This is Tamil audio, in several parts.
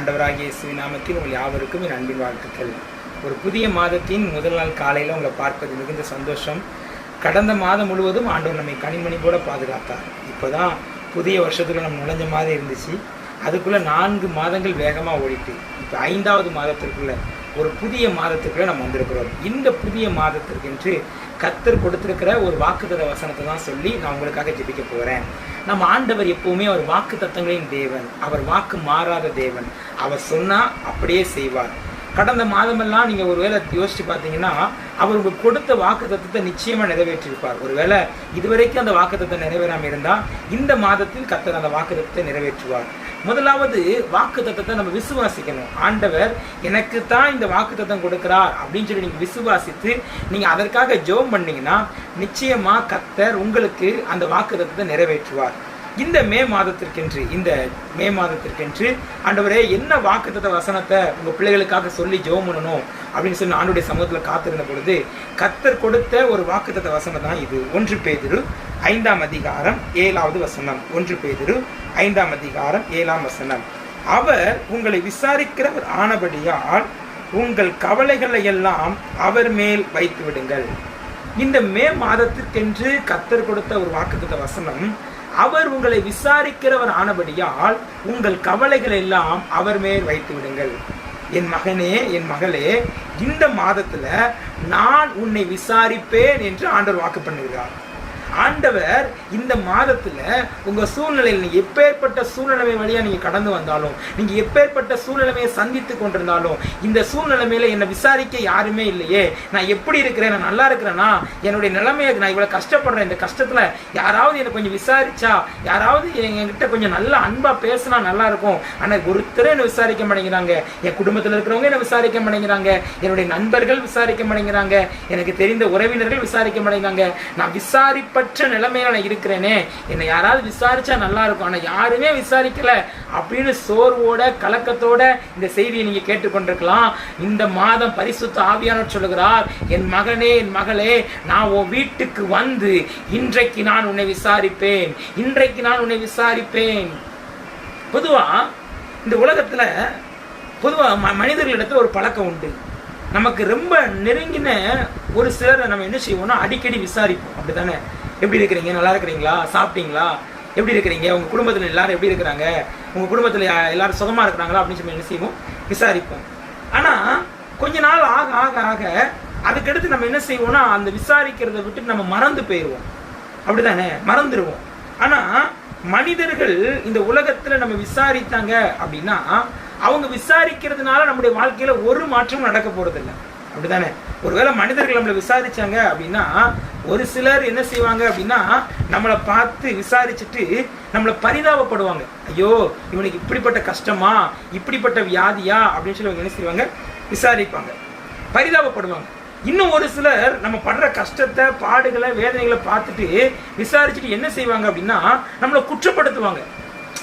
ஆண்டவராகிய இயேசுவின் நாமத்தில் உங்கள் யாவருக்கும் என் அன்பின் வாழ்த்துக்கள். ஒரு புதிய மாதத்தின் முதல் நாள் காலையில் உங்களை பார்ப்பது மிகுந்த சந்தோஷம். கடந்த மாதம் முழுவதும் ஆண்டவர் நம்மை கனிமணி கூட பாதுகாத்தார். இப்போதான் புதிய வருஷத்தில் நம்ம நுழைஞ்ச மாதிரி இருந்துச்சு. அதுக்குள்ளே நான்கு மாதங்கள் வேகமாக ஓடிட்டு இப்போ ஐந்தாவது மாதத்திற்குள்ளே ஒரு புதிய மாதத்திற்குள்ளே நம்ம வந்திருக்கிறோம். இந்த புதிய மாதத்திற்கென்று கத்தர் கொடுத்துருக்கிற ஒரு வாக்குத்தர வசனத்தை தான் சொல்லி நான் உங்களுக்காக ஜெபிக்க போகிறேன் நம்ம ஆண்டவர் எப்பவுமே அவர் வாக்கு தத்தங்களின் தேவன். அவர் வாக்கு மாறாத தேவன். அவர் சொன்னா அப்படியே செய்வார். கடந்த மாதமெல்லாம் நீங்க ஒருவேளை யோசிச்சு பார்த்தீங்கன்னா அவர் உங்களுக்கு கொடுத்த வாக்கு தத்துவத்தை நிச்சயமா நிறைவேற்றிருப்பார். ஒருவேளை இதுவரைக்கும் அந்த வாக்கு தத்துவம் நிறைவேறாமல் இருந்தா இந்த மாதத்தில் கத்தர் அந்த வாக்கு தத்துவத்தை நிறைவேற்றுவார். முதலாவது வாக்கு தத்தத்தை நம்ம விசுவாசிக்கணும். ஆண்டவர் எனக்கு தான் இந்த வாக்கு தத்தம் கொடுக்கிறார் அப்படின்னு சொல்லி நீங்க விசுவாசித்து நீங்க அதற்காக ஜோம் பண்ணீங்கன்னா நிச்சயமா கத்தர் உங்களுக்கு அந்த வாக்கு தத்தத்தை நிறைவேற்றுவார். இந்த மே மாதத்திற்கென்று இந்த மே மாதத்திற்கென்று ஆண்டவரே என்ன வாக்குத்த வசனத்தை உங்கள் பிள்ளைகளுக்காக சொல்லி ஜெபம் பண்ணணும் அப்படின்னு சொல்லி ஆண்டுடைய சமூகத்தில் காத்திருந்த பொழுது கத்தர் கொடுத்த ஒரு வாக்குத்த வசனம் தான் இது. ஒன்று பேதிரு ஐந்தாம் அதிகாரம் ஏழாவது வசனம். ஒன்று பேதிரு ஐந்தாம் அதிகாரம் ஏழாம் வசனம். அவர் உங்களை விசாரிக்கிறவர் ஆனபடியால் உங்கள் கவலைகளை எல்லாம் அவர் மேல் வைத்து விடுங்கள் இந்த மே மாதத்திற்கென்று கத்தர் கொடுத்த ஒரு வாக்குத்த வசனம் அவர் உங்களை விசாரிக்கிறவர் ஆனபடியால் உங்கள் கவலைகள் எல்லாம் அவர் மேல் வைத்து விடுங்கள். என் மகனே என் மகளே இந்த மாதத்துல நான் உன்னை விசாரிப்பேன் என்று ஆண்டவர் வாக்கு பண்ணுகிறார். ஆண்டவர் இந்த மாதத்துல உங்கள் சூழ்நிலையில் நீங்கள் எப்பேற்பட்ட சூழ்நிலைமை வழியா நீங்கள் கடந்து வந்தாலும் நீங்கள் எப்பேற்பட்ட சூழ்நிலைமையை சந்தித்து கொண்டிருந்தாலும் இந்த சூழ்நிலைமையில என்னை விசாரிக்க யாருமே இல்லையே. நான் எப்படி இருக்கிறேன்? நான் நல்லா இருக்கிறேன்னா என்னுடைய நிலைமையை நான் இவ்வளோ கஷ்டப்படுறேன். இந்த கஷ்டத்தில் யாராவது என்னை கொஞ்சம் விசாரிச்சா யாராவது என்கிட்ட கொஞ்சம் நல்ல அன்பாக பேசினா நல்லா இருக்கும். ஆனா ஒருத்தரும் என்னை விசாரிக்க மாட்டேங்கிறாங்க. என் குடும்பத்தில் இருக்கிறவங்க என்னை விசாரிக்க மாட்டேங்கிறாங்க. என்னுடைய நண்பர்கள் விசாரிக்க மாட்டேங்கிறாங்க. எனக்கு தெரிந்த உறவினர்கள் விசாரிக்க மாட்டேங்கிறாங்க. நான் விசாரிப்பற்ற நிலைமையில நான் இருக்கிறேனே. என்னை யாராவது விசாரிச்சா நல்லா இருக்கும். ஆனா யாருமே விசாரிக்கல. அப்படின்னு சோர்வோட கலக்கத்தோட இந்த செய்தியை நீங்க கேட்டுக்கொண்டிருக்கலாம். இந்த மாதம் பரிசுத்த ஆவியானவர் சொல்லுகிறார் என் மகனே என் மகளே நான் உன் வீட்டுக்கு வந்து இன்றைக்கு நான் உன்னை விசாரிப்பேன். இன்றைக்கு நான் உன்னை விசாரிப்பேன். பொதுவா இந்த உலகத்துல பொதுவா ம- மனிதர்களிடத்துல ஒரு பழக்கம் உண்டு. நமக்கு ரொம்ப நெருங்கின ஒரு சிலரை நம்ம என்ன செய்வோம்னா அடிக்கடி விசாரிப்போம். அப்படித்தானே? எப்படி இருக்கிறீங்க? நல்லா இருக்கிறீங்களா? சாப்பிட்டீங்களா? எப்படி இருக்கிறீங்க? உங்கள் குடும்பத்தில் எல்லாரும் எப்படி இருக்கிறாங்க? உங்கள் குடும்பத்தில் எல்லாரும் சுதமாக இருக்கிறாங்களா? அப்படின்னு சொல்லி என்ன செய்வோம்? விசாரிப்போம். ஆனால் கொஞ்ச நாள் ஆக ஆக ஆக அதுக்கடுத்து நம்ம என்ன செய்வோம்னா அந்த விசாரிக்கிறத விட்டு நம்ம மறந்து போயிடுவோம் அப்படிதானே மறந்துடுவோம் ஆனால் மனிதர்கள் இந்த உலகத்தில் நம்ம விசாரித்தாங்க அப்படின்னா அவங்க விசாரிக்கிறதுனால நம்முடைய வாழ்க்கையில ஒரு மாற்றமும் நடக்க போறதில்லை. அப்படிதானே ஒருவேளை மனிதர்கள் நம்மளை விசாரிச்சாங்க அப்படின்னா ஒரு சிலர் என்ன செய்வாங்க அப்படின்னா நம்மளை பார்த்து விசாரிச்சுட்டு நம்மளை பரிதாபப்படுவாங்க. ஐயோ இவனுக்கு இப்படிப்பட்ட கஷ்டமா? இப்படிப்பட்ட வியாதியா? அப்படின்னு சொல்லி அவங்க என்ன செய்வாங்க? விசாரிப்பாங்க. பரிதாபப்படுவாங்க. இன்னும் ஒரு சிலர் நம்ம படுற கஷ்டத்தை பாடுகளை வேதனைகளை பார்த்துட்டு விசாரிச்சுட்டு என்ன செய்வாங்க அப்படின்னா நம்மளை குற்றப்படுத்துவாங்க.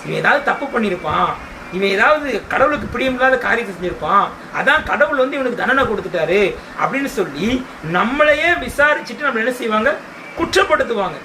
இவன் ஏதாவது தப்பு பண்ணியிருப்பான். இவன் ஏதாவது கடவுளுக்கு பிரியமில்லாத காரியத்தை செஞ்சிருப்பான். அதான் கடவுள் வந்து இவனுக்கு தண்டனை கொடுத்துட்டாரு அப்படின்னு சொல்லி நம்மளையே விசாரிச்சுட்டு நம்மள என்ன செய்வாங்க? குற்றப்படுத்துவாங்க.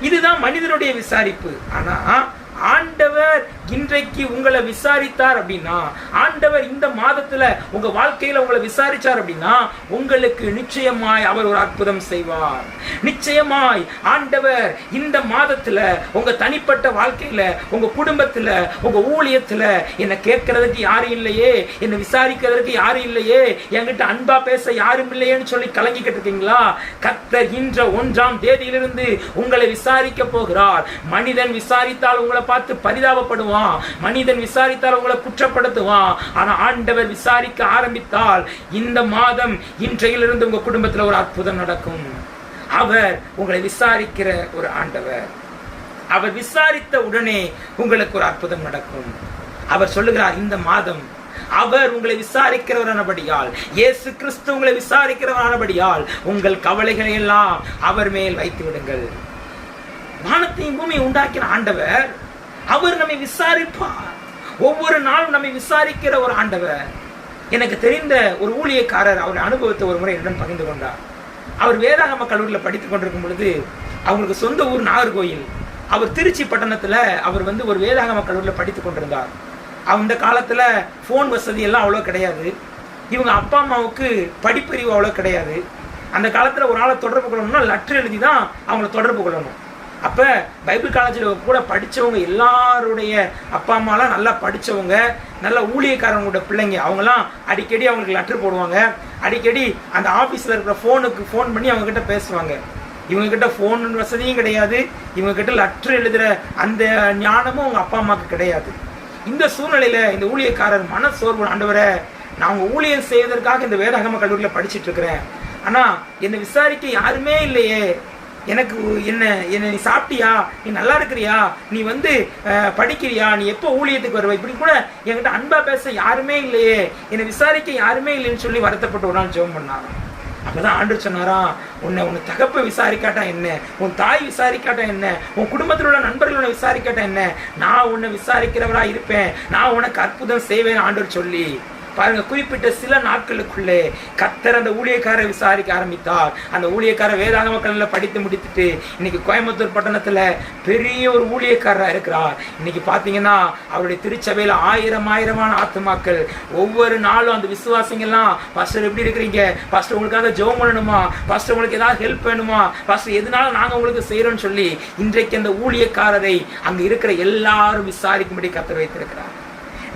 இதுதான் மனிதனுடைய விசாரிப்பு. ஆனா ஆண்டவர் இன்றைக்கு உங்களை விசாரித்தார் அப்படின்னா ஆண்டவர் இந்த மாதத்துல உங்க வாழ்க்கையில உங்களை விசாரிச்சார் அப்படின்னா உங்களுக்கு நிச்சயமாய் அவர் ஒரு அற்புதம் செய்வார். நிச்சயமாய் ஆண்டவர் இந்த மாதத்துல உங்க தனிப்பட்ட வாழ்க்கையில உங்க குடும்பத்துல உங்க ஊழியத்துல என்னை கேட்கறதுக்கு யாரும் இல்லையே என்னை விசாரிக்கிறதுக்கு யாரும் இல்லையே என்கிட்ட அன்பா பேச யாரும் இல்லையேன்னு சொல்லி கலங்கிக்கிட்டு இருக்கீங்களா? கத்தர் இன்ற ஒன்றாம் தேதியிலிருந்து உங்களை விசாரிக்க போகிறார். மனிதன் விசாரித்தால் உங்களை பார்த்து பரிதாபப்படுவான். மனிதன் விசாரித்தால் உங்களை குற்றப்படுத்துவான் ஆனால் ஆண்டவர் விசாரிக்க ஆரம்பித்தால் இந்த மாதம் இன்றையிலிருந்து உங்க குடும்பத்தில் ஒரு அற்புதம் நடக்கும். அவர் உங்களை விசாரிக்கிற ஒரு ஆண்டவர். அவர் விசாரித்த உடனே உங்களுக்கு ஒரு அற்புதம் நடக்கும். அவர் சொல்லுகிறார் இந்த மாதம் அவர் உங்களை விசாரிக்கிறவரானபடியால் இயேசு கிறிஸ்து உங்களை விசாரிக்கிறவரானபடியால் உங்கள் கவலைகளை எல்லாம் அவர் மேல் வைத்து விடுங்கள். வானத்தையும் பூமியை உண்டாக்கின ஆண்டவர் அவர் நம்மை விசாரிப்பார். ஒவ்வொரு நாளும் நம்மை விசாரிக்கிற ஒரு ஆண்டவர். எனக்கு தெரிந்த ஒரு ஊழியக்காரர் அவர் அனுபவத்தை ஒரு முறை என்னிடம் பகிர்ந்து கொண்டார். அவர் வேதாகம கல்லூரியில் படித்துக் கொண்டிருக்கும் பொழுது அவங்களுக்கு சொந்த ஊர் நாகர்கோயில் அவர் திருச்சி பட்டணத்தில் அவர் வந்து ஒரு வேதாகம கல்லூரியில் படித்து கொண்டிருந்தார். அந்த காலத்தில் ஃபோன் வசதி எல்லாம் அவ்வளோ கிடையாது. இவங்க அப்பா அம்மாவுக்கு படிப்பறிவு அவ்வளோ கிடையாது. அந்த காலத்தில் ஒரு ஆளை தொடர்பு கொள்ளணும்னா லெட்டர் எழுதி தான் அவங்கள தொடர்பு கொள்ளணும். அப்போ பைபிள் காலேஜில் கூட படித்தவங்க எல்லாருடைய அப்பா அம்மாலாம் நல்லா படித்தவங்க நல்ல ஊழியக்காரங்களோட பிள்ளைங்க அவங்களாம் அடிக்கடி அவங்களுக்கு லெட்டர் போடுவாங்க. அடிக்கடி அந்த ஆஃபீஸில் இருக்கிற ஃபோனுக்கு ஃபோன் பண்ணி அவங்கக்கிட்ட பேசுவாங்க. இவங்கக்கிட்ட ஃபோன் வசதியும் கிடையாது. இவங்கக்கிட்ட லெட்டர் எழுதுகிற அந்த ஞானமும் அவங்க அப்பா அம்மாவுக்கு கிடையாது. இந்த சூழ்நிலையில் இந்த ஊழியக்காரர் மன சோர்வு ஆண்டவரை நான் உங்கள் ஊழியம் செய்வதற்காக இந்த வேதாகம கல்லூரியில் படிச்சிட்டு இருக்கிறேன். ஆனால் என்னை விசாரிக்க யாருமே இல்லையே. எனக்கு என்ன என்ன நீ சாப்பிட்டியா? நீ நல்லா இருக்கிறியா? நீ வந்து படிக்கிறியா? நீ எப்போ ஊழியத்துக்கு வருவ? இப்படி கூட என்கிட்ட அன்பா பேச யாருமே இல்லையே. என்னை விசாரிக்க யாருமே இல்லைன்னு சொல்லி வருத்தப்பட்டு ஒரு நாள் ஜெபம் பண்ணாராம் அப்பதான் ஆண்டு சொன்னாராம் உன்னை உன் தகப்பை விசாரிக்காட்டா என்ன? உன் தாய் விசாரிக்காட்டா என்ன? உன் குடும்பத்தில் உள்ள நண்பர்கள் உன்னை விசாரிக்காட்டா என்ன? நான் உன்னை விசாரிக்கிறவரா இருப்பேன். நான் உனக்கு அற்புதம் செய்வேன் ஆண்டு சொல்லி பாருங்க குறிப்பிட்ட சில நாட்களுக்குள்ளே கத்தர் அந்த ஊழியக்காரை விசாரிக்க ஆரம்பித்தார். அந்த ஊழியக்கார வேதாகம மக்கள் படித்து முடித்துட்டு இன்னைக்கு கோயம்புத்தூர் பட்டணத்துல பெரிய ஒரு ஊழியக்காரராக இருக்கிறார். இன்னைக்கு பாத்தீங்கன்னா அவருடைய திருச்சபையில ஆயிரம் ஆயிரமான ஆத்துமாக்கள் ஒவ்வொரு நாளும் அந்த விசுவாசிங்கெல்லாம் பாஸ்டர் எப்படி இருக்கிறீங்க? பாஸ்டர் உங்களுக்காக ஜோம் பண்ணணுமா? பாஸ்டர் உங்களுக்கு ஏதாவது ஹெல்ப் வேணுமா? பாஸ்டர் எதனால நாங்க உங்களுக்கு செய்யறோம்னு சொல்லி இன்றைக்கு அந்த ஊழியக்காரரை அங்க இருக்கிற எல்லாரும் விசாரிக்கும்படி கத்தர் வைத்திருக்கிறார்.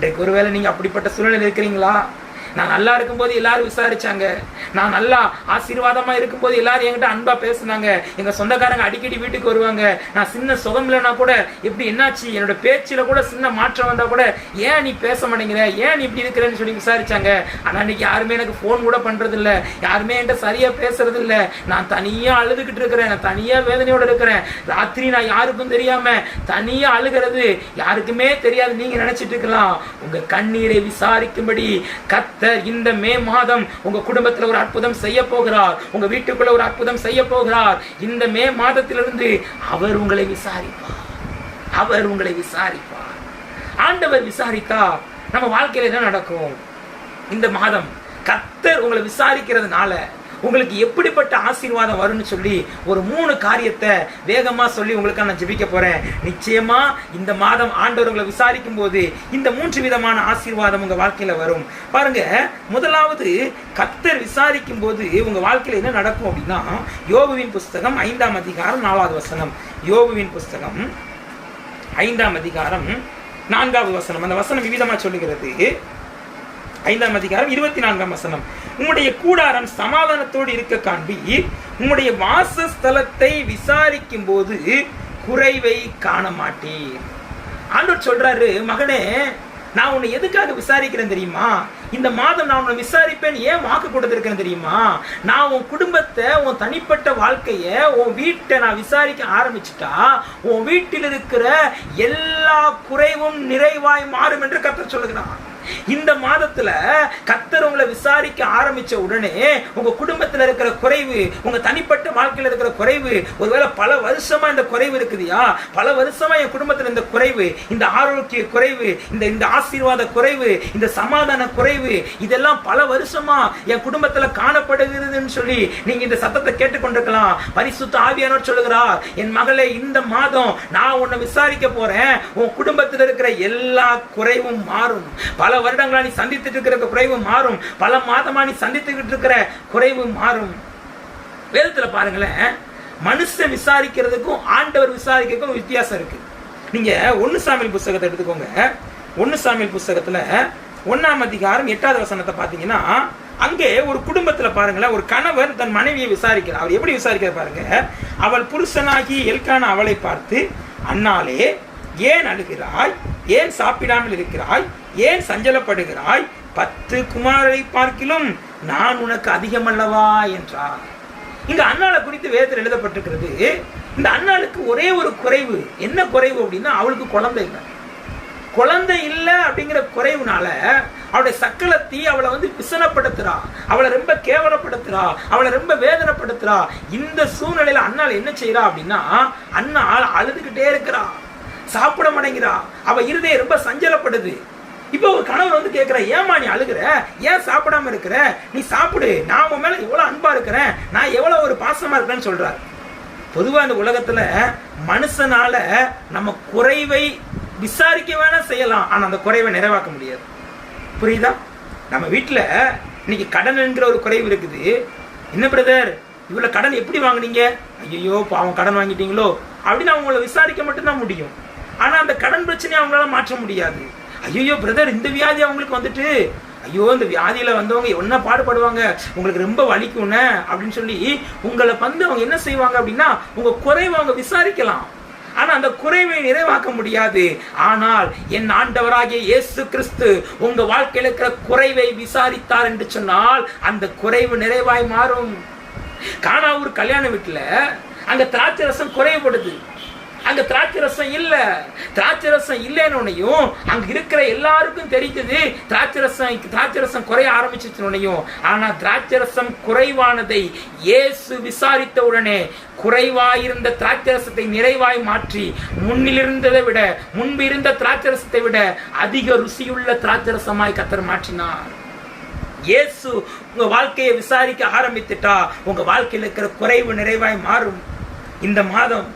இன்றைக்கு ஒருவேளை நீங்க அப்படிப்பட்ட சூழ்நிலை இருக்கிறீங்களா? நான் நல்லா இருக்கும்போது எல்லாரும் விசாரிச்சாங்க. நான் நல்லா ஆசீர்வாதமா இருக்கும்போது எல்லாரும் என்கிட்ட அன்பா பேசுனாங்க. எங்க சொந்தக்காரங்க அடிக்கடி வீட்டுக்கு வருவாங்க. நான் சின்ன சுகம் இல்லைன்னா கூட எப்படி என்னாச்சு? என்னோட பேச்சில் கூட சின்ன மாற்றம் வந்தா கூட ஏன் நீ பேச மாட்டேங்கிற? ஏன் நீ இப்படி இருக்கிறேன்னு சொல்லி விசாரிச்சாங்க. ஆனா இன்னைக்கு யாருமே எனக்கு ஃபோன் கூட பண்றது இல்ல யாருமே என்கிட்ட சரியா பேசுறது இல்ல நான் தனியா அழுதுகிட்டு இருக்கிறேன். நான் தனியா வேதனையோட இருக்கிறேன். ராத்திரி நான் யாருக்கும் தெரியாம தனியா அழுகிறது. யாருக்குமே தெரியாது. நீங்க நினைச்சிட்டு இருக்கலாம். உங்க கண்ணீரை விசாரிக்கும்படி கத்தர் இந்த மே மாதம் உங்க குடும்பத்தில் ஒரு அற்புதம் செய்ய போகிறார். உங்க வீட்டுக்குள்ள ஒரு அற்புதம் செய்ய போகிறார். இந்த மே மாதத்திலிருந்து அவர் உங்களை விசாரிப்பார். அவர் உங்களை விசாரிப்பார். ஆண்டவர் விசாரித்தா நம்ம வாழ்க்கையில என்ன நடக்கும்? இந்த மாதம் கத்தர் உங்களை விசாரிக்கிறதுனால உங்களுக்கு எப்படிப்பட்ட ஆசீர்வாதம் வரும்னு சொல்லி ஒரு மூணு காரியத்தை வேகமாக சொல்லி உங்களுக்கு நான் ஜெபிக்க போகிறேன் நிச்சயமாக இந்த மாதம் ஆண்டவர் உங்களை விசாரிக்கும் போது இந்த மூன்று விதமான ஆசீர்வாதம் உங்கள் வாழ்க்கையில் வரும். பாருங்க முதலாவது கத்தர் விசாரிக்கும் போது உங்கள் வாழ்க்கையில் என்ன நடக்கும் அப்படின்னா யோகுவின் புஸ்தகம் ஐந்தாம் அதிகாரம் நாலாவது வசனம். யோகுவின் புஸ்தகம் ஐந்தாம் அதிகாரம் நான்காவது வசனம். அந்த வசனம் விவிதமாக சொல்லுகிறது. ஐந்தாம் அதிகாரம் இருபத்தி நான்காம் வசனம். உம்முடைய கூடாரம் சமாதானத்தோடு இருக்க காண்பி. உம்முடைய வாசஸ்தலத்தை விசாரிக்கும் போது குறைவை காண மாட்டீர் ஆண்டவர் சொல்றாரு மகனே நான் உன்னை எதுக்காக விசாரிக்கிறேன் தெரியுமா? இந்த மாதம் நான் உன்னை விசாரிப்பேன் ஏன் வாக்கு கொடுத்துருக்கேன் தெரியுமா? நான் உன் குடும்பத்தை உன் தனிப்பட்ட வாழ்க்கையை உன் வீட்டை நான் விசாரிக்க ஆரம்பிச்சுட்டா உன் வீட்டில் இருக்கிற எல்லா குறைவும் நிறைவாய் மாறும் என்று கத்த சொல்லுகிறான் இந்த மாதத்துல கத்தர் உங்களை விசாரிக்க ஆரம்பிச்ச உடனே உங்க குடும்பத்துல இருக்கிற குறைவு உங்க தனிப்பட்ட வாழ்க்கையில இருக்கிற குறைவு ஒருவேளை பல வருஷமா இந்த குறைவு இருக்குதுயா? பல வருஷமா என் குடும்பத்துல இந்த குறைவு இந்த ஆரோக்கிய குறைவு இந்த இந்த ஆசீர்வாத குறைவு இந்த சமாதான குறைவு இதெல்லாம் பல வருஷமா என் குடும்பத்துல காணப்படுகிறதுன்னு சொல்லி நீங்க இந்த சத்தத்தை கேட்டுக்கொண்டிருக்கலாம். பரிசுத்த ஆவியானோர் சொல்லுகிறார் என் மகளே இந்த மாதம் நான் உன்னை விசாரிக்க போறேன். உன் குடும்பத்தில் இருக்கிற எல்லா குறைவும் மாறும். பல பல வருடங்களா நீ சந்தித்துட்டு இருக்கிற குறைவு மாறும். பல மாதமா நீ சந்தித்துக்கிட்டு இருக்கிற குறைவு மாறும். வேதத்துல பாருங்களேன் மனுஷன் விசாரிக்கிறதுக்கும் ஆண்டவர் விசாரிக்கிறதுக்கும் வித்தியாசம் இருக்கு. நீங்க ஒன்னு சாமியல் புஸ்தகத்தை எடுத்துக்கோங்க. ஒன்னு சாமியல் புஸ்தகத்துல ஒன்னாம் அதிகாரம் எட்டாவது வசனத்தை பார்த்தீங்கன்னா அங்கே ஒரு குடும்பத்துல பாருங்களேன் ஒரு கணவர் தன் மனைவியை விசாரிக்கிறார். அவர் எப்படி விசாரிக்கிறார் பாருங்க. அவள் புருஷனாகி எல்கான அவளை பார்த்து அண்ணாலே ஏன் அழுகிறாய்? ஏன் சாப்பிடாமல் இருக்கிறாய்? ஏன் சஞ்சலப்படுகிறாய்? பத்து குமாரை பார்க்கிலும் நான் உனக்கு அதிகமல்லவா? என்றார். இங்க அண்ணாளை குறித்து வேதத்தில் எழுதப்பட்டிருக்கிறது இந்த அண்ணாளுக்கு ஒரே ஒரு குறைவு. என்ன குறைவு அப்படின்னா அவளுக்கு குழந்தை இல்லை. குழந்தை இல்லை அப்படிங்கிற குறைவுனால அவளுடைய சக்கலத்தி அவளை வந்து விசனப்படுத்துறா. அவளை ரொம்ப கேவலப்படுத்துறா. அவளை ரொம்ப வேதனைப்படுத்துறா. இந்த சூழ்நிலையில அண்ணாள் என்ன செய்யறா அப்படின்னா அண்ணாள் அழுதுகிட்டே இருக்கிறா. சாப்பிட மாட்டேங்கிறா. அவள் இருதயம் ரொம்ப சஞ்சலப்படுது. இப்போ ஒரு கணவர் வந்து கேட்குற ஏமா நீ அழுகிற? ஏன் சாப்பிடாம இருக்கிற? நீ சாப்பிடு. நான் உன் மேலே எவ்வளோ அன்பாக இருக்கிறேன். நான் எவ்வளோ ஒரு பாசமாக இருக்கிறேன்னு சொல்கிறார் பொதுவாக இந்த உலகத்துல மனுஷனால நம்ம குறைவை விசாரிக்க வேணால் செய்யலாம். ஆனால் அந்த குறைவை நிறைவாக்க முடியாது. புரியுதா? நம்ம வீட்டில் இன்னைக்கு கடன் என்கிற ஒரு குறைவு இருக்குது. என்ன பிரதர்? இவ்வளோ கடன் எப்படி வாங்குனீங்க? ஐயோ பாவம் கடன் வாங்கிட்டீங்களோ? அப்படின்னு அவங்கள விசாரிக்க மட்டும்தான் முடியும். ஆனால் அந்த கடன் பிரச்சனையை அவங்களால மாற்ற முடியாது. ஐயோ பிரதர் இந்த வியாதி அவங்களுக்கு வந்துட்டு ஐயோ இந்த வியாதியில வந்தவங்க என்ன பாடுபடுவாங்க? உங்களுக்கு ரொம்ப வலிக்கும்னே அப்படின்னு சொல்லி உங்களை வந்து அவங்க என்ன செய்வாங்க அப்படின்னா உங்கள் குறைவை அவங்க விசாரிக்கலாம். ஆனால் அந்த குறைவை நிறைவாக்க முடியாது. ஆனால் என் ஆண்டவராகிய இயேசு கிறிஸ்து உங்கள் வாழ்க்கையில் இருக்கிற குறைவை விசாரித்தார் என்று சொன்னால் அந்த குறைவு நிறைவாய் மாறும். காணா ஒரு கல்யாண வீட்டில் அங்கே திராட்சை ரசம் குறைவுபடுது அங்க திராட்சை ரசம் இல்ல. திராட்சை ரசம் இல்லைன்னு அங்க இருக்கிற எல்லாருக்கும் தெரிஞ்சது திராட்சை ரசம் திராட்சை ரசம் குறைய ஆரம்பிச்சிச்சுனையும் ஆனா திராட்சை ரசம் குறைவானதை இயேசு விசாரித்த உடனே குறைவாயிருந்த திராட்சரசத்தை நிறைவாய் மாற்றி முன்னிலிருந்ததை விட முன்பு இருந்த திராட்சரசத்தை விட அதிக ருசியுள்ள திராட்சரசமாய் கத்தர் மாற்றினார். இயேசு உங்க வாழ்க்கையை விசாரிக்க ஆரம்பித்துட்டா உங்க வாழ்க்கையில் இருக்கிற குறைவு நிறைவாய் மாறும். இந்த மாதம்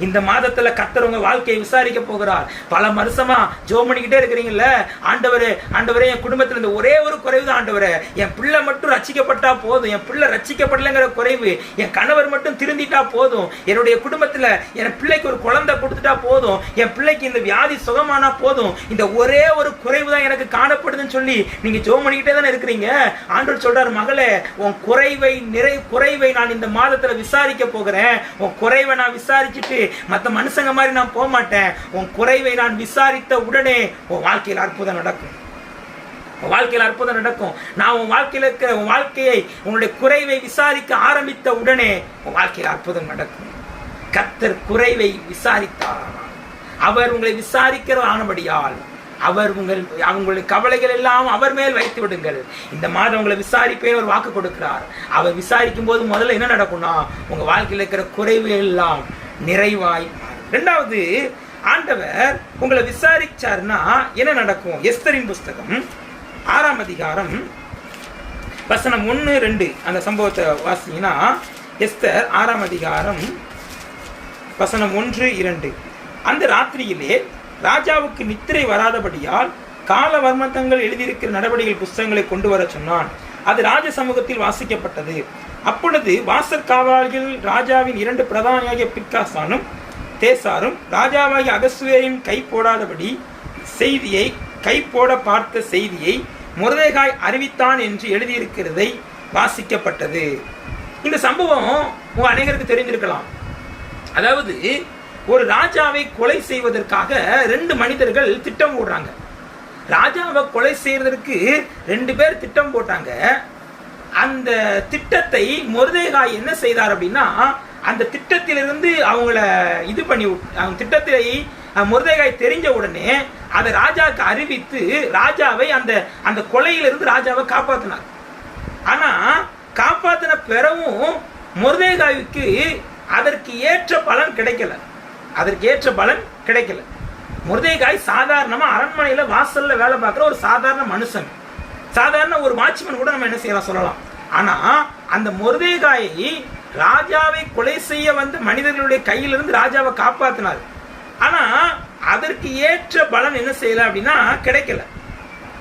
இந்த மாதத்துல கத்தர் உங்க வாழ்க்கையை விசாரிக்க போகிறார். பல வருஷமா ஜோ பண்ணிக்கிட்டே இருக்கிறீங்கல்ல? ஆண்டவர் ஆண்டவரே என் குடும்பத்துல இந்த ஒரே ஒரு குறைவு தான் ஆண்டவரே. என் பிள்ளை மட்டும் ரச்சிக்கப்பட்டா போதும். என் பிள்ளை ரச்சிக்கப்படலைங்கிற குறைவு. என் கணவர் மட்டும் திருந்திட்டா போதும். என்னுடைய குடும்பத்துல என் பிள்ளைக்கு ஒரு குழந்தை கொடுத்துட்டா போதும். என் பிள்ளைக்கு இந்த வியாதி சுகமானா போதும். இந்த ஒரே ஒரு குறைவு தான் எனக்கு காணப்படுதுன்னு சொல்லி நீங்க ஜோ பண்ணிக்கிட்டே தானே இருக்கிறீங்க? ஆண்டவர் சொல்றாரு மகளே உன் குறைவை நிறை குறைவை நான் இந்த மாதத்துல விசாரிக்க போகிறேன். உன் குறைவை நான் விசாரிச்சுட்டு மற்ற மனுஷங்க மாதிரி நான் போக மாட்டேன். உன் குறைவை நான் விசாரித்த உடனே உன் வாழ்க்கையில் அற்புதம் நடக்கும். உன் வாழ்க்கையில் அற்புதம் நடக்கும். நான் உன் வாழ்க்கையில் இருக்கிற உன் வாழ்க்கையை உன்னுடைய குறைவை விசாரிக்க ஆரம்பித்த உடனே உன் வாழ்க்கையில் அற்புதம் நடக்கும். கத்தர் குறைவை விசாரித்தார். அவர் உங்களை விசாரிக்கிற ஆனபடியால் அவர் உங்கள் அவங்களுடைய கவலைகள் எல்லாம் அவர் மேல் வைத்து விடுங்கள். இந்த மாதம் உங்களை விசாரிப்பேன் ஒரு வாக்கு கொடுக்கிறார். அவர் விசாரிக்கும் போது முதல்ல என்ன நடக்கும்னா உங்க வாழ்க்கையில் இருக்கிற குறைவு எல்லாம் நிறைவாய் ரெண்டாவது ஆண்டவர் உங்களை விசாரிச்சார்னா என்ன நடக்கும்? எஸ்தரின் புஸ்தகம் ஆறாம் அதிகாரம் வசனம் ஒன்று ரெண்டு அந்த சம்பவத்தை வாசிங்கன்னா எஸ்தர் ஆறாம் அதிகாரம் வசனம் ஒன்று இரண்டு. அந்த ராத்திரியிலே ராஜாவுக்கு நித்திரை வராதபடியால் கால வர்மத்தங்கள் எழுதியிருக்கிற நடவடிக்கை புஸ்தகங்களை கொண்டு வர சொன்னான். அது ராஜ சமூகத்தில் வாசிக்கப்பட்டது. அப்பொழுது வாசற் காவலாளிகள் ராஜாவின் இரண்டு பிரதானியாகிய பிக்காசானும் தேசாரும் ராஜாவாகிய அகஸ்வேரின் கை போடாதபடி செய்தியை கை போட பார்த்த செய்தியை முருதேகாய் அறிவித்தான் என்று எழுதியிருக்கிறதை வாசிக்கப்பட்டது. இந்த சம்பவம் உங்கள் அநேகருக்கு தெரிஞ்சிருக்கலாம் அதாவது ஒரு ராஜாவை கொலை செய்வதற்காக ரெண்டு மனிதர்கள் திட்டம் போடுறாங்க. ராஜாவை கொலை செய்யறதற்கு ரெண்டு பேர் திட்டம் போட்டாங்க. அந்த திட்டத்தை முருதேகாய் என்ன செய்தார் அப்படின்னா அந்த திட்டத்திலிருந்து அவங்கள இது பண்ணி விட்- அவங்க திட்டத்தை முருதேகாய் தெரிஞ்ச உடனே அதை ராஜாவுக்கு அறிவித்து ராஜாவை அந்த அந்த கொலையிலிருந்து ராஜாவை காப்பாத்தினார். ஆனா காப்பாத்தின பிறவும் முருதேகாய்க்கு அதற்கு ஏற்ற பலன் கிடைக்கல. அதற்கு ஏற்ற பலன் கிடைக்கல. முருதேகாய் சாதாரணமா அரண்மனையில வாசல்ல வேலை பார்க்குற ஒரு சாதாரண மனுஷன். சாதாரண ஒரு வாட்ச்மேன் கூட நம்ம என்ன செய்யலாம் சொல்லலாம். ஆனா அந்த முருதேகாயை ராஜாவை கொலை செய்ய வந்த மனிதர்களுடைய கையிலிருந்து ராஜாவை காப்பாத்தினார். ஆனா அதற்கு ஏற்ற பலன் என்ன செய்யல அப்படின்னா கிடைக்கல.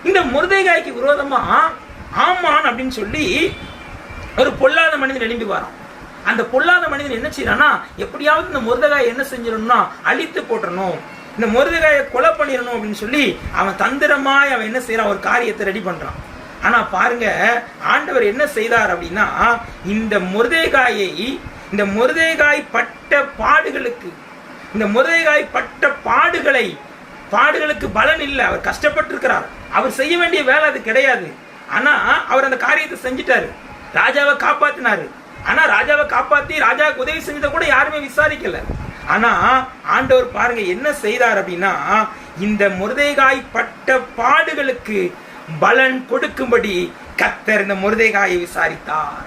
இந்த முருதேகாய்க்கு விரோதமா ஆமான் அப்படின்னு சொல்லி ஒரு பொல்லாத மனிதன் எழும்பி வரான். அந்த பொல்லாத மனிதன் என்ன செய்யறான்னா எப்படியாவது இந்த முருதகாய் என்ன செஞ்சிடணும்னா அழித்து போட்டணும். இந்த முருதகாயை கொலை பண்ணிடணும் அப்படின்னு சொல்லி அவன் தந்திரமாய் அவன் என்ன செய்யறான்? ஒரு காரியத்தை ரெடி பண்றான். ஆனா பாருங்க ஆண்டவர் என்ன செய்தார் அப்படின்னா இந்த முருதேகாயை இந்த முருதேகாய் பட்ட பாடுகளுக்கு இந்த முருதேகாய் பட்ட பாடுகளை பாடுகளுக்கு பலன் இல்லை. அவர் கஷ்டப்பட்டிருக்கிறார். அவர் செய்ய வேண்டிய வேலை அது கிடையாது. ஆனா அவர் அந்த காரியத்தை செஞ்சிட்டாரு. ராஜாவை காப்பாத்தினாரு. ஆனா ராஜாவை காப்பாத்தி ராஜாவுக்கு உதவி செஞ்சதை கூட யாருமே விசாரிக்கல. ஆனா ஆண்டவர் பாருங்க என்ன செய்தார் அப்படின்னா இந்த முருதைகாய் பட்ட பாடுகளுக்கு பலன் கொடுக்கும்படி கத்தர் இந்த முருதைகாயை விசாரித்தார்.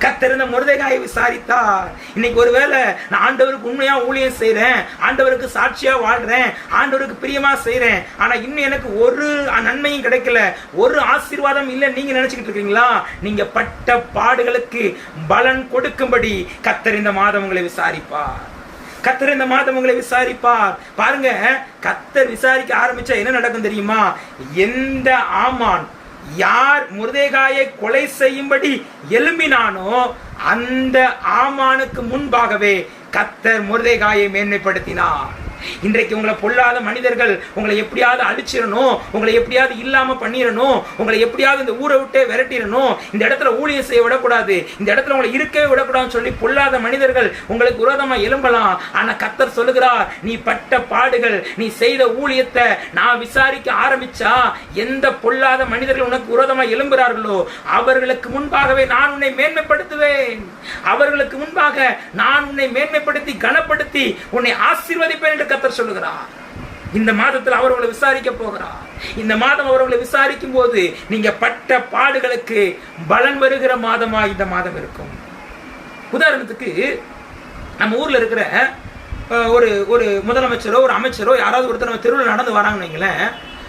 கத்தர் முருதைகாயை விசாரித்தார். இன்னைக்கு ஒருவேளை நான் ஆண்டவருக்கு உண்மையா ஊழியம் செய்யறேன் ஆண்டவருக்கு சாட்சியா வாழ்றேன் ஆண்டவருக்கு பிரியமா செய்யறேன் ஆனா இன்னும் எனக்கு ஒரு நன்மையும் கிடைக்கல ஒரு ஆசீர்வாதம் இல்லை நீங்க நினைச்சுக்கிட்டு இருக்கீங்களா? நீங்க பட்ட பாடுகளுக்கு பலன் கொடுக்கும்படி கத்தர் இந்த மாதம் உங்களை விசாரிப்பார். கத்தர் இந்த மாதம் உங்களை விசாரிப்பார். பாருங்க கத்தர் விசாரிக்க ஆரம்பிச்சா என்ன நடக்கும் தெரியுமா? எந்த ஆமான் யார் முருதேகாயை கொலை செய்யும்படி எழும்பினானோ அந்த ஆமானுக்கு முன்பாகவே கத்தர் முருதேகாயை மேன்மைப்படுத்தினார். இன்றைக்கு உங்களை பொல்லாத மனிதர்கள் உங்களை எப்படியாவது அழிச்சிடணும் உங்களை எப்படியாவது இல்லாம பண்ணிடணும் உங்களை எப்படியாவது இந்த ஊரை விட்டே விரட்டிடணும் இந்த இடத்துல ஊழியம் செய்ய விடக்கூடாது இந்த இடத்துல உங்களை இருக்கவே விடக்கூடாதுன்னு சொல்லி பொல்லாத மனிதர்கள் உங்களுக்கு விரோதமா எழும்பலாம். ஆனா கத்தர் சொல்லுகிறார் நீ பட்ட பாடுகள் நீ செய்த ஊழியத்தை நான் விசாரிக்க ஆரம்பிச்சா எந்த பொல்லாத மனிதர்கள் உனக்கு விரோதமா எழும்புகிறார்களோ அவர்களுக்கு முன்பாகவே நான் உன்னை மேன்மைப்படுத்துவேன். அவர்களுக்கு முன்பாக நான் உன்னை மேன்மைப்படுத்தி கனப்படுத்தி உன்னை ஆசீர்வதிப்பேன் என்று கத்தர் சொல்லுகிறார். இந்த மாதத்தில் அவர் உங்களை விசாரிக்க போகிறார். இந்த மாதம் அவர் உங்களை விசாரிக்கும் போது நீங்க பட்ட பாடுகளுக்கு பலன் வருகிற மாதமா இந்த மாதம் இருக்கும். உதாரணத்துக்கு நம்ம ஊர்ல இருக்கிற ஒரு ஒரு முதலமைச்சரோ ஒரு அமைச்சரோ யாராவது ஒருத்தர் நம்ம தெருவில் நடந்து வராங்கன்னு வைங்களேன்.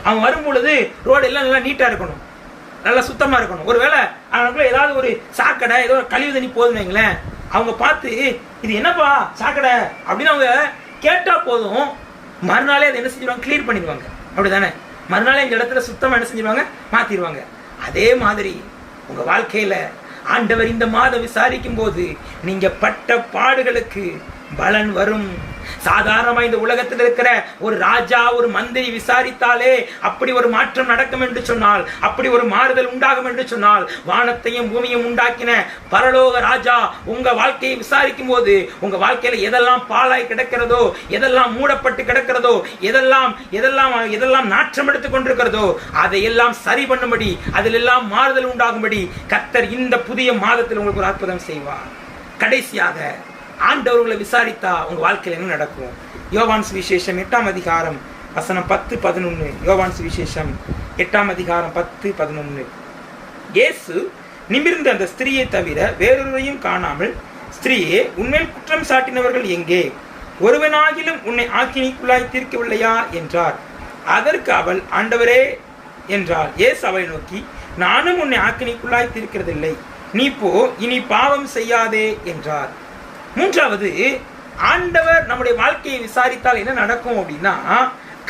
அவன் வரும்பொழுது ரோடு எல்லாம் நல்லா நீட்டா இருக்கணும். நல்லா சுத்தமா இருக்கணும். ஒருவேளை அவனுக்குள்ள ஏதாவது ஒரு சாக்கடை ஏதோ கழிவு தண்ணி போதுன்னு வைங்களேன். அவங்க பார்த்து இது என்னப்பா சாக்கடை? அப்படின்னு அவங்க கேட்டா போதும் மறுநாளே அதை என்ன செஞ்சிருவாங்க? கிளியர் பண்ணிடுவாங்க. அப்படிதானே மறுநாளே இந்த இடத்துல சுத்தமா என்ன செஞ்சிருவாங்க? மாத்திடுவாங்க. அதே மாதிரி உங்க வாழ்க்கையில ஆண்டவர் இந்த மாதம் விசாரிக்கும் போது நீங்க பட்ட பாடுகளுக்கு பலன் வரும். சாதாரணமா இந்த உலகத்தில் இருக்கிற ஒரு ராஜா ஒரு மந்திரி விசாரித்தாலே அப்படி ஒரு மாற்றம் நடக்கும் என்று சொன்னால் அப்படி ஒரு மாறுதல் உண்டாகும் என்று சொன்னால் வானத்தையும் பூமியும் உண்டாக்கின பரலோக ராஜா உங்க வாழ்க்கையை விசாரிக்கும் போது உங்க வாழ்க்கையில எதெல்லாம் பாலாய் கிடக்கிறதோ எதெல்லாம் மூடப்பட்டு கிடக்கிறதோ எதெல்லாம் எதெல்லாம் எதெல்லாம் நாற்றம் எடுத்துக் கொண்டிருக்கிறதோ அதையெல்லாம் சரி பண்ணும்படி அதிலெல்லாம் மாறுதல் உண்டாகும்படி கத்தர் இந்த புதிய மாதத்தில் உங்களுக்கு ஒரு அற்புதம் செய்வார். கடைசியாக ஆண்டவர்களை விசாரித்தா உங்க வாழ்க்கையில் என்ன நடக்கும்? யோவான் சுவிசேஷம் எட்டாம் அதிகாரம் வசனம் பத்து பதினொன்று யோவான் சுவிசேஷம் எட்டாம் அதிகாரம் பத்து பதினொன்று இயேசு நிமிர்ந்த அந்த ஸ்திரியை தவிர வேறொருவரையும் காணாமல் ஸ்திரீயே உன்மேல் குற்றம் சாட்டினவர்கள் எங்கே? ஒருவனாகிலும் உன்னை ஆக்கினிக்குள்ளாய் தீர்க்கவில்லையா? என்றார். அதற்கு அவள் ஆண்டவரே என்றாள் இயேசு அவளை நோக்கி நானும் உன்னை ஆக்கினிக்குள்ளாய் தீர்க்கிறதில்லை. நீ போ இனி பாவம் செய்யாதே என்றார். மூன்றாவது ஆண்டவர் நம்முடைய வாழ்க்கையை விசாரித்தால் என்ன நடக்கும் அப்படின்னா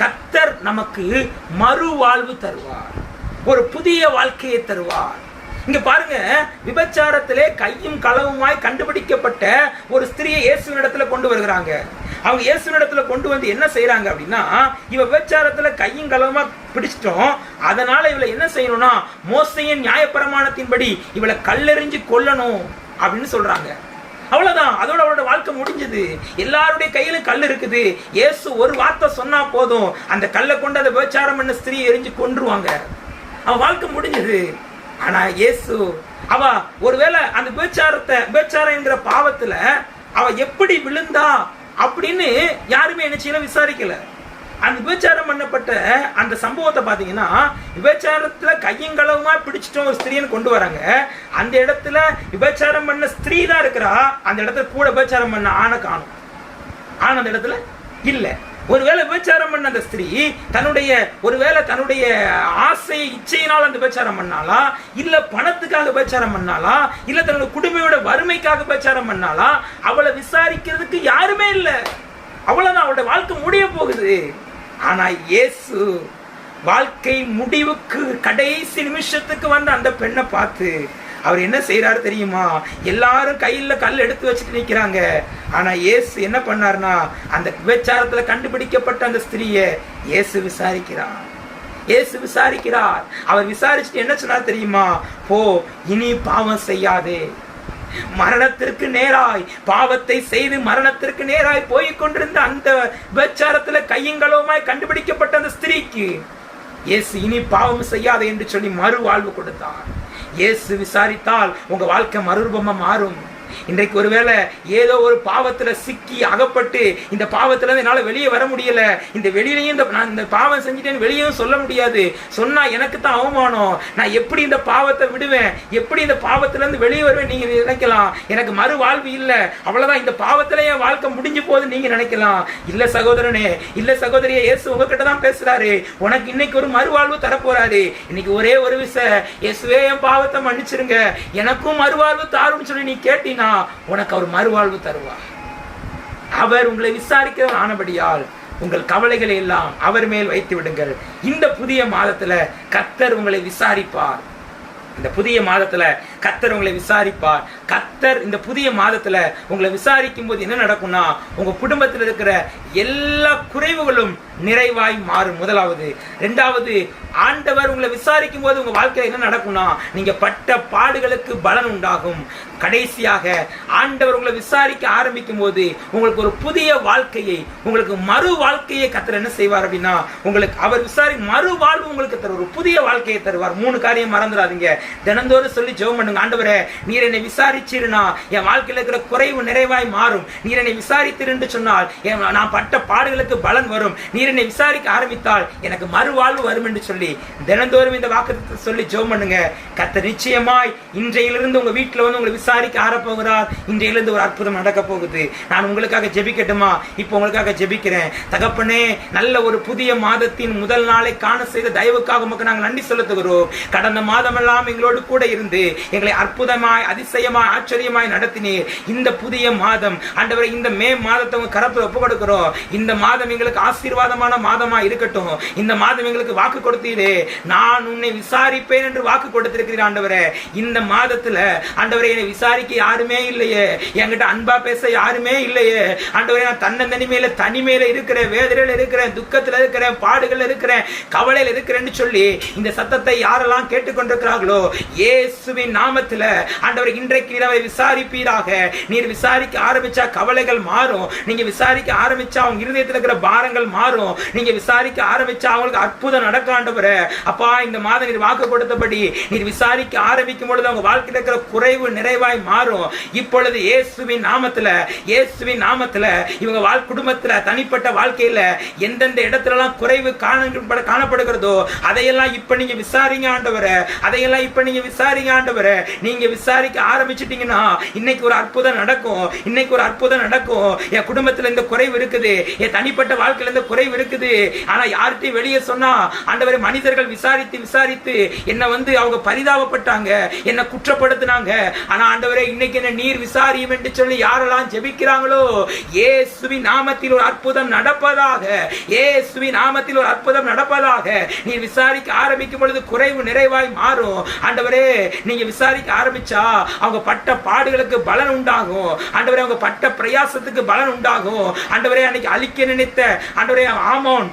கத்தர் நமக்கு மறுவாழ்வு தருவார். ஒரு புதிய வாழ்க்கையை தருவார். இங்க பாருங்க விபச்சாரத்திலே கையும் களவுமாய் கண்டுபிடிக்கப்பட்ட ஒரு ஸ்திரியை இயேசுவினிடத்துல கொண்டு வருகிறாங்க. அவங்க இயேசுவினிடத்துல கொண்டு வந்து என்ன செய்யறாங்க அப்படின்னா இவ விபச்சாரத்துல கையும் களவுமா பிடிச்சிட்டோம். அதனால இவளை என்ன செய்யணும்னா மோசையின் நியாயப்பிரமாணத்தின்படி இவளை கல்லெறிஞ்சு கொல்லணும் அப்படின்னு சொல்றாங்க. அவ்வளவுதான். அதோட அவளோட வாழ்க்கை முடிஞ்சது. எல்லாருடைய கையிலும் கல் இருக்குது. இயேசு ஒரு வார்த்தை சொன்னா போதும். அந்த கல்லை கொண்டு அதை விபச்சாரம் பண்ண ஸ்திரீ எரிஞ்சு கொன்றுவாங்க. அவ வாழ்க்கை முடிஞ்சது. ஆனா இயேசு அவ ஒருவேளை அந்த விபச்சாரத்தை விபச்சாரம் என்கிற பாவத்துல அவ எப்படி விழுந்தா அப்படின்னு யாருமே என்ன செய்யல விசாரிக்கல. அந்த விபச்சாரம் பண்ணப்பட்ட அந்த சம்பவத்தை பார்த்தீங்கன்னா விபச்சாரத்தில் கையங்களவுமா பிடிச்சிட்டோம் ஒரு ஸ்திரீன்னு கொண்டு வராங்க. அந்த இடத்துல விபச்சாரம் பண்ண ஸ்திரீ தான் இருக்கிறா. அந்த இடத்துல கூட விபச்சாரம் பண்ண ஆணை காணும். ஆண் அந்த இடத்துல இல்லை. ஒருவேளை விபச்சாரம் பண்ண அந்த ஸ்திரீ தன்னுடைய ஒருவேளை தன்னுடைய ஆசை இச்சையினால் அந்த விபச்சாரம் பண்ணாலா இல்ல பணத்துக்காக விபச்சாரம் பண்ணாலா இல்ல தன்னுடைய குடும்பத்தோட வறுமைக்காக விபச்சாரம் பண்ணாலா அவளை விசாரிக்கிறதுக்கு யாருமே இல்லை. அவ்வளவுதான் அவளோட வாழ்க்கை முடிய போகுது. ஆனா இயேசு வாழ்க்கை முடிவுக்கு கடைசி நிமிஷத்துக்கு வந்த அந்த பெண்ணை பார்த்து அவர் என்ன செய்யறாரு தெரியுமா? எல்லாரும் கையில கல் எடுத்து வச்சுட்டு நிக்கிறாங்க. ஆனா இயேசு என்ன பண்ணாருன்னா அந்த விபச்சாரத்துல கண்டுபிடிக்கப்பட்ட அந்த ஸ்திரீயை இயேசு விசாரிக்கிறார். இயேசு விசாரிக்கிறார். அவர் விசாரிச்சுட்டு என்ன சொன்னார் தெரியுமா? போ இனி பாவம் செய்யாதே. மரணத்திற்கு நேராய் பாவத்தை செய்து மரணத்திற்கு நேராய் போய் கொண்டிருந்த அந்த விபச்சாரத்துல கையங்களவுமாய் கண்டுபிடிக்கப்பட்ட அந்த ஸ்திரீக்கு இயேசு இனி பாவம் செய்யாதே என்று சொல்லி மறு வாழ்வு கொடுத்தார். இயேசு விசாரித்தால் உங்க வாழ்க்கை மறுரூபமா மாறும். இன்றைக்கு ஒருவேளை ஏதோ ஒரு பாவத்துல சிக்கி அகப்பட்டு இந்த பாவத்துல இருந்து என்னால வெளியே வர முடியல. இந்த வெளியிலையும் இந்த நான் இந்த பாவம் செஞ்சுட்டேன்னு வெளியும் சொல்ல முடியாது. சொன்னா எனக்கு தான் அவமானம். நான் எப்படி இந்த பாவத்தை விடுவேன்? எப்படி இந்த பாவத்துல இருந்து வெளியே வருவேன் நீங்க நினைக்கலாம். எனக்கு மறு வாழ்வு இல்லை. அவ்வளவுதான். இந்த பாவத்துல என் வாழ்க்கை முடிஞ்சு போகுது நீங்க நினைக்கலாம். இல்ல சகோதரனே இல்ல சகோதரியே இயேசு உங்ககிட்ட தான் பேசுகிறாரு உனக்கு இன்னைக்கு ஒரு மறுவாழ்வு தரப்போறாரு. இன்னைக்கு ஒரே ஒரு விஷயம் இயேசுவே என் பாவத்தை மன்னிச்சிருங்க. எனக்கும் மறுவாழ்வு தாருன்னு சொல்லி நீ நான் உனக்கு அவர் மறுவாழ்வு தருவார். அவர் உங்களை விசாரிக்கிறவர் ஆனபடியால் உங்கள் கவலைகளை எல்லாம் அவர் மேல் வைத்து விடுங்கள். இந்த புதிய மாதத்துல கத்தர் உங்களை விசாரிப்பார். இந்த புதிய மாதத்துல கத்தர் உங்களை விசாரிப்பார். கத்தர் இந்த புதிய மாதத்துல உங்களை விசாரிக்கும் போது என்ன நடக்கும்னா உங்க குடும்பத்தில் இருக்கிற எல்லா குறைவுகளும் நிறைவாய் மாறும். முதலாவது. ரெண்டாவது ஆண்டவர் உங்களை விசாரிக்கும் போது உங்க வாழ்க்கையில என்ன நடக்கும்னா நீங்க பட்ட பாடுகளுக்கு பலன் உண்டாகும். கடைசியாக ஆண்டவர் உங்களை விசாரிக்க ஆரம்பிக்கும் போது உங்களுக்கு ஒரு புதிய வாழ்க்கையை உங்களுக்கு மறு வாழ்க்கையை கத்தர் என்ன செய்வார் அப்படின்னா உங்களுக்கு அவர் விசாரி மறு வாழ்வு உங்களுக்கு தருவார். ஒரு புதிய வாழ்க்கையை தருவார். மூணு காரியம் மறந்துடாதீங்க. தினந்தோறும் சொல்லி ஜெபம் பண்ணுங்க. ஆண்டவரே நீர் என்னை விசாரிச்சிருனா என் வாழ்க்கையில் இருக்கிற குறைவு நிறைவாய் மாறும். நீர் என்னை விசாரித்திருந்து சொன்னால் என் நான் பட்ட பாடுகளுக்கு பலன் வரும். நீர் என்னை விசாரிக்க ஆரம்பித்தால் எனக்கு மறுவாழ்வு வரும் என்று சொல்லி தினந்தோறும் இந்த வாக்கு சொல்லி ஜெபம் பண்ணுங்க. கத்த நிச்சயமாய் இன்றையிலிருந்து உங்க வீட்டில் வந்து உங்களை விசாரிக்க ஆரப்போகிறார் இன்றையிலிருந்து ஒரு அற்புதம் நடக்க போகுது. நான் உங்களுக்காக ஜெபிக்கட்டுமா? இப்போ உங்களுக்காக ஜெபிக்கிறேன். தகப்பனே நல்ல ஒரு புதிய மாதத்தின் முதல் நாளை காண செய்த தயவுக்காக உமக்கு நாங்கள் நன்றி செலுத்துகிறோம். கடந்த மாதமெல்லாம் எங்களோடு கூட இருந்து எங்களை அற்புதமாய் அதிசயமாய் ஆச்சரியமாய் நடத்தினீர். இந்த புதிய மாதம் ஆண்டவரை இந்த மே மாதத்தை உங்க கரத்தில் ஒப்பு கொடுக்கிறோம் இந்த மாதம் எங்களுக்கு ஆசீர்வாதமான மாதமா இருக்கட்டும். இந்த மாதம் எங்களுக்கு வாக்கு கொடுத்தீரே. நான் உன்னை விசாரிப்பேன் என்று வாக்கு கொடுத்திருக்கிறீர் ஆண்டவரே. இந்த மாதத்துல ஆண்டவரை என்னை விசாரிக்க யாருமே இல்லையே. என்கிட்ட அன்பா பேச யாருமே இல்லையே. ஆண்டவரே நான் தன்ன தனிமையில தனிமையில இருக்கிறேன். வேதனையில இருக்கிறேன் துக்கத்துல இருக்கிறேன் பாடுகள் இருக்கிறேன் கவலையில் இருக்கிறேன்னு சொல்லி இந்த சத்தத்தை யாரெல்லாம் கேட்டுக்கொண்டிருக்கிறார்களோ இயேசுவின் நாமத்துல ஆண்டவர் இன்றைக்கு இரவை விசாரிப்பீராக. நீர் விசாரிக்க ஆரம்பிச்சா கவலைகள் மாறும். நீங்க விசாரிக்க ஆரம்பிச்சா அவங்க இருதயத்தில் இருக்கிற பாரங்கள் மாறும். நீங்க விசாரிக்க ஆரம்பிச்சா அவங்களுக்கு அற்புதம் நடக்க ஆண்டவரே. அப்பா இந்த மாதம் நீர் வாக்கு கொடுத்தபடி நீர் விசாரிக்க ஆரம்பிக்கும் பொழுது அவங்க வாழ்க்கையில் இருக்கிற குறைவு நிறைவாய் மாறும். இப்பொழுது இயேசுவின் நாமத்துல இயேசுவின் நாமத்துல இவங்க வாழ் குடும்பத்துல தனிப்பட்ட வாழ்க்கையில எந்தெந்த இடத்துலலாம் குறைவு காணப்படுகிறதோ அதையெல்லாம் இப்ப நீங்க விசாரிங்க ஆண்டவர. அதையெல்லாம் இப்ப நீங்க விசாரிங்க ஆண்டவரே. நீங்க விசாரிக்க ஆரம்பிச்சிட்டீங்கன்னா இன்னைக்கு ஒரு அற்புதம் நடக்கும். இன்னைக்கு ஒரு அற்புதம் நடக்கும். என் குடும்பத்துல இந்த குறைவு இருக்குது. என் தனிப்பட்ட வாழ்க்கையில இந்த குறைவு இருக்குது. ஆனா யார்கிட்டயும் வெளியே சொன்னா ஆண்டவரே மனிதர்கள் விசாரித்து விசாரித்து என்ன வந்து அவங்க பரிதாபப்பட்டாங்க. என்ன குற்றப்படுத்தினாங்க. ஆனா ஆண்டவரே இன்னைக்கு என்ன நீர் விசாரியும் என்று சொல்லி யாரெல்லாம் ஜெபிக்கிறாங்களோ ஏசுவி நாமத்தில் ஒரு அற்புதம் நடப்பதாக ஏசுவி நாமத்தில் ஒரு அற்புதம் நடப்பதாக நீர் விசாரிக்க ஆரம்பிக்கும் பொழுது குறைவு நிறைவாய் மாறும். ஆண்டவரே நீங்க விசாரிக்க ஆரம்பிச்சா அவங்க பட்ட பாடுகளுக்கு பலன் உண்டாகும். ஆண்டவரே அவங்க பட்ட பிரயாசத்துக்கு பலன் உண்டாகும். ஆண்டவரே அன்னைக்கு அழிக்க நினைத்த ஆண்டவரே ஆமோன்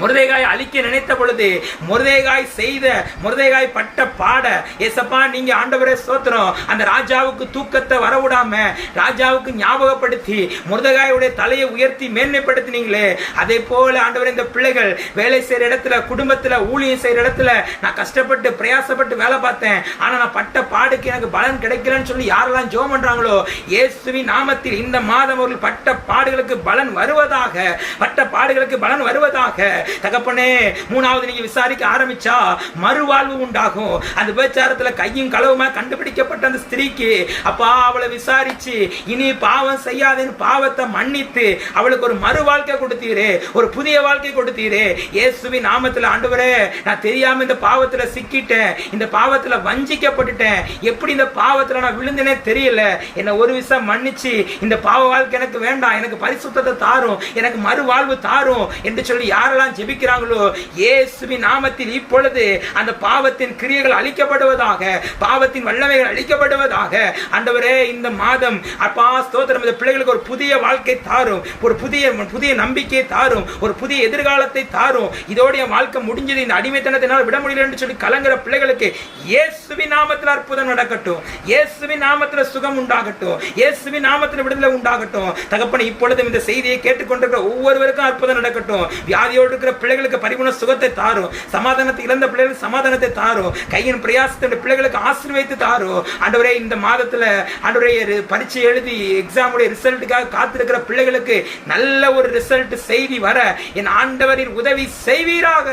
முருதேகாய் அழிக்க நினைத்த பொழுது முருதேகாய் செய்த முருதேகாய் பட்ட பாட ஏசப்பா நீங்க ஆண்டவரே சோத்திரம் அந்த ராஜாவுக்கு தூக்கத்தை வரவிடாம ராஜாவுக்கு ஞாபகப்படுத்தி முருதகாயுடைய தலையை உயர்த்தி மேன்மைப்படுத்தினீங்களே. அதே போல ஆண்டவர் இந்த பிள்ளைகள் வேலை செய்யற இடத்துல குடும்பத்துல ஊழியம் செய்யற இடத்துல நான் கஷ்டப்பட்டு பிரயாசப்பட்டு வேலை பார்த்தேன். ஆனா நான் பட்ட பாடுக்கு எனக்கு பலன் கிடைக்கலன்னு சொல்லி யாரெல்லாம் ஜோம் பண்றாங்களோ இயேசுவின் நாமத்தில் இந்த மாதம் அவர்கள் பட்ட பாடுகளுக்கு பலன் வருவதாக பட்ட பாடுகளுக்கு பலன் வருவதாக தகப்பனே மூணாவது நீங்க விசாரிக்க ஆரம்பிச்சா மறுவாழ்வு உண்டாகும். அந்த விபச்சாரத்துல கையும் களவுமா கண்டுபிடிக்கப்பட்ட அந்த ஸ்திரீக்கு அப்பா அவளை விசாரிச்சு இனி பாவம் செய்யாதேன்னு பாவத்தை மன்னித்து அவளுக்கு ஒரு மறு வாழ்க்கை கொடுத்தீரே ஒரு புதிய வாழ்க்கை கொடுத்தீரே. இயேசுவி நாமத்துல ஆண்டவரே நான் தெரியாம இந்த பாவத்துல சிக்கிட்டேன் இந்த பாவத்துல வஞ்சிக்கப்பட்டுட்டேன். எப்படி இந்த பாவத்துல நான் விழுந்தனே தெரியல. என்ன ஒரு விஷயம் மன்னிச்சு இந்த பாவ வாழ்க்கை எனக்கு வேண்டாம் எனக்கு பரிசுத்தத்தை தாரும் எனக்கு மறுவாழ்வு தாரும் என்று சொல்லி யாரெல்லாம் ஜெபிக்கிறாங்களோ இயேசுவின் நாமத்தில் இப்பொழுது அந்த பாவத்தின் கிரியைகள் அழிக்கப்படுவதாக பாவத்தின் வல்லமைகள் அழிக்கப்படுவதாக. அந்தவரே இந்த மாதம் அப்பா ஸ்தோத்திரம். இந்த பிள்ளைகளுக்கு ஒரு புதிய வாழ்க்கை தாரும். ஒரு புதிய புதிய நம்பிக்கையை தாரும். ஒரு புதிய எதிர்காலத்தை தாரும். இதோட என் வாழ்க்கை முடிஞ்சது. இந்த அடிமைத்தனத்தினால் விட முடியல என்று சொல்லி கலங்குற பிள்ளைகளுக்கு இயேசுவின் நாமத்தில் அற்புதம் நடக்கட்டும். இயேசுவின் நாமத்தில் சுகம் உண்டாகட்டும். இயேசுவின் நாமத்தில் விடுதலை உண்டாகட்டும். தகப்பன இப்பொழுதும் இந்த செய்தியை கேட்டுக்கொண்டிருக்கிற ஒவ்வொருவருக்கும் அற்புதம் நடக்கட்டும். வியாதியோடு இருக்கிற பிள்ளைகளுக்கு பரிபூர்ண சுகத்தை தாரும். சமாதானத்தை இழந்த பிள்ளைகளுக்கு சமாதானத்தை தாரும். கையின் பிரயாசத்தை பிள்ளைகளுக்கு ஆசீர்வைத்து தாரும். ஆண்டவரே இந்த மாதத்துல ஆண்டவரே பரீட்சை எழுதி எக்ஸாமுடைய ரிசல்ட்டுக்காக காத்திருக்கிற பிள்ளைகளுக்கு நல்ல ஒரு ரிசல்ட் செய்தி வர என் ஆண்டவரின் உதவி செய்வீராக.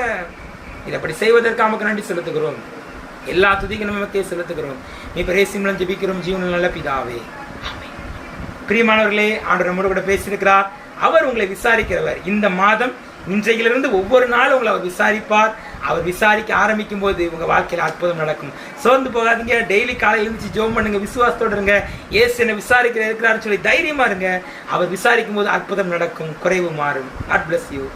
இதை அப்படி செய்வதற்கு நமக்கு நன்றி செலுத்துகிறோம். எல்லா துதிக்கு நமக்கே செலுத்துகிறோம். நீ பிரேசிமலம் ஜபிக்கிறோம். ஜீவன நல்ல பிதாவே. பிரியமானவர்களே ஆண்டு நம்மோடு கூட பேசியிருக்கிறார். அவர் உங்களை விசாரிக்கிறவர். இந்த மாதம் இன்றையிலிருந்து ஒவ்வொரு நாளும் உங்களை அவர் விசாரிப்பார். அவர் விசாரிக்க ஆரம்பிக்கும் போது உங்க வாழ்க்கையில் அற்புதம் நடக்கும். சோர்ந்து போகாதீங்க. டெய்லி காலையில் எழுந்துச்சு ஜோம் பண்ணுங்க விசுவாசத்தோடு இருங்க. ஏசு என்ன விசாரிக்கிற இருக்கிறாருன்னு சொல்லி தைரியமா இருங்க. அவர் விசாரிக்கும் போது அற்புதம் நடக்கும் குறைவு மாறும். God bless you